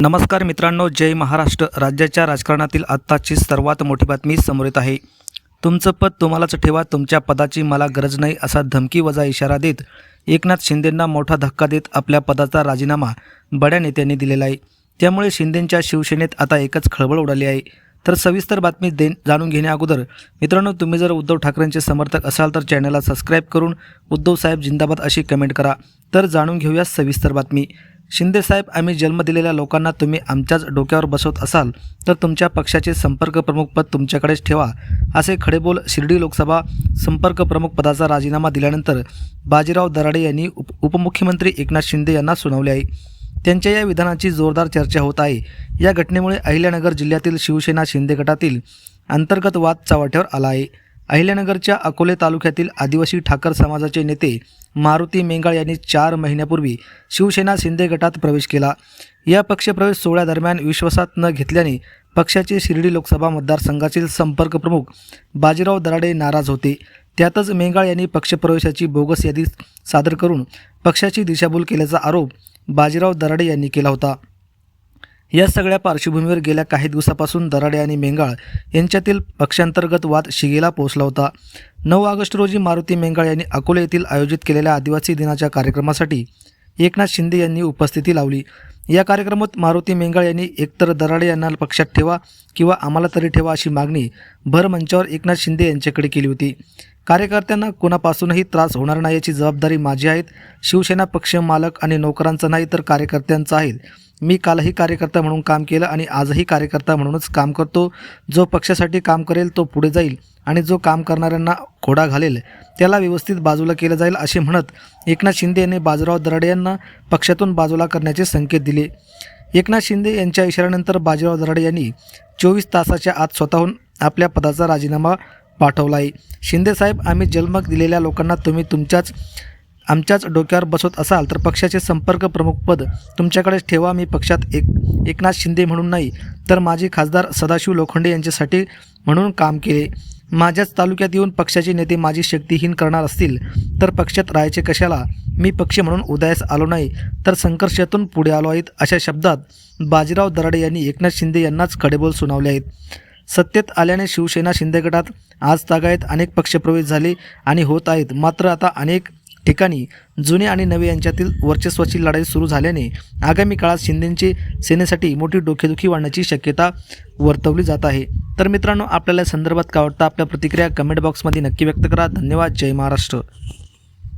नमस्कार मित्रांनो जय महाराष्ट्र. राज्याच्या राजकारणातील आत्ताची सर्वात मोठी बातमी समोर येत आहे. तुमचं पद तुम्हालाच ठेवा तुमच्या पदाची मला गरज नाही असा धमकी वजा इशारा देत एकनाथ शिंदेंना मोठा धक्का देत आपल्या पदाचा राजीनामा बड्या नेत्यांनी दिलेला आहे. त्यामुळे शिंदेंच्या शिवसेनेत आता एकच खळबळ उडाली आहे. तर सविस्तर बातमी दे जाणून घेण्या अगोदर मित्रांनो तुम्ही जर उद्धव ठाकरेंचे समर्थक असाल तर चॅनलला सबस्क्राईब करून उद्धव साहेब जिंदाबाद अशी कमेंट करा. तर जाणून घेऊया सविस्तर बातमी. शिंदेसाहेब आम्ही जन्म दिलेल्या लोकांना तुम्ही आमच्याच डोक्यावर बसवत असाल तर तुमच्या पक्षाचे संपर्क प्रमुख पद तुमच्याकडेच ठेवा असे खडेबोल शिर्डी लोकसभा संपर्क प्रमुख पदाचा राजीनामा दिल्यानंतर बाजीराव दराडे यांनी उप उपमुख्यमंत्री एकनाथ शिंदे यांना सुनावले आहे. त्यांच्या या विधानाची जोरदार चर्चा होत आहे. या घटनेमुळे अहिल्यानगर जिल्ह्यातील शिवसेना शिंदे गटातील अंतर्गत वाद चव्हाट्यावर आला आहे. अहिल्यानगरच्या अकोले तालुक्यातील आदिवासी ठाकर समाजाचे नेते मारुती मेंगाळ यांनी चार महिन्यापूर्वी शिवसेना शिंदे गटात प्रवेश केला. या पक्षप्रवेश सोहळ्यादरम्यान विश्वासात न घेतल्याने पक्षाचे शिर्डी लोकसभा मतदारसंघातील संपर्क प्रमुख बाजीराव दराडे नाराज होते. त्यातच मेंगाळ यांनी पक्षप्रवेशाची बोगस यादी सादर करून पक्षाची दिशाभूल केल्याचा आरोप बाजीराव दराडे यांनी केला होता. या सगळ्या पार्श्वभूमीवर गेल्या काही दिवसापासून दराडे आणि मेंगाळ यांच्यातील पक्षांतर्गत वाद शिगेला पोहोचला होता. नऊ ऑगस्ट रोजी मारुती मेंगाळ यांनी अकोले येथील आयोजित केलेल्या आदिवासी दिनाच्या कार्यक्रमासाठी एकनाथ शिंदे यांनी उपस्थिती लावली. या कार्यक्रमात मारुती मेंगाळ यांनी एकतर दराडे यांना पक्षात ठेवा किंवा आम्हाला तरी ठेवा अशी मागणी भरमंचावर एकनाथ शिंदे यांच्याकडे केली होती. कार्यकर्त्यांना कोणापासूनही त्रास होणार नाही याची जबाबदारी माझी आहेत शिवसेना पक्ष मालक आणि नोकरांचा नाही तर कार्यकर्त्यांचा आहे. मी कालही कार्यकर्ता म्हणून काम केलं आणि आजही कार्यकर्ता म्हणूनच काम करतो. जो पक्षासाठी काम करेल तो पुढे जाईल आणि जो काम करणाऱ्यांना खोडा घालेल त्याला व्यवस्थित बाजूला केलं जाईल असे म्हणत एकनाथ शिंदे यांनी बाजीराव दराडे यांना पक्षातून बाजूला करण्याचे संकेत दिले. एकनाथ शिंदे यांच्या इशाऱ्यानंतर बाजीराव दराडे यांनी चोवीस तासाच्या आत स्वतःहून आपल्या पदाचा राजीनामा पाठवला आहे शिंदेसाहेब आम्ही जन्म दिलेल्या लोकांना तुम्ही तुमच्याच आमच्याच डोक्यावर बसवत असाल तर पक्षाचे संपर्क प्रमुख पद तुमच्याकडेच ठेवा. मी पक्षात एक एकनाथ शिंदे म्हणून नाही तर माझे खासदार सदाशिव लोखंडे यांच्यासाठी म्हणून काम केले. माझ्याच तालुक्यात येऊन पक्षाचे नेते माझी शक्तीहीन करणार असतील तर पक्षात राहायचे कशाला? मी पक्ष म्हणून उदयास आलो नाही तर संघर्षातून पुढे आलो आहेत अशा शब्दात बाजीराव दराडे यांनी एकनाथ शिंदे यांनाच खडेबोल सुनावले आहेत. सत्तेत आल्याने शिवसेना शिंदे गटात आज तागायत अनेक पक्षप्रवेश झाले आणि होत आहेत. मात्र आता अनेक ठिकाणी जुने आणि नवे यांच्यातील वर्चस्वाची लढाई सुरू झाल्याने आगामी काळात शिंदेंची सेनेसाठी मोठी डोकेदुखी वाढण्याची शक्यता वर्तवली जात आहे. तर मित्रांनो आपल्याला संदर्भात काय वाटतं? आपल्या प्रतिक्रिया कमेंट बॉक्समध्ये नक्की व्यक्त करा. धन्यवाद. जय महाराष्ट्र.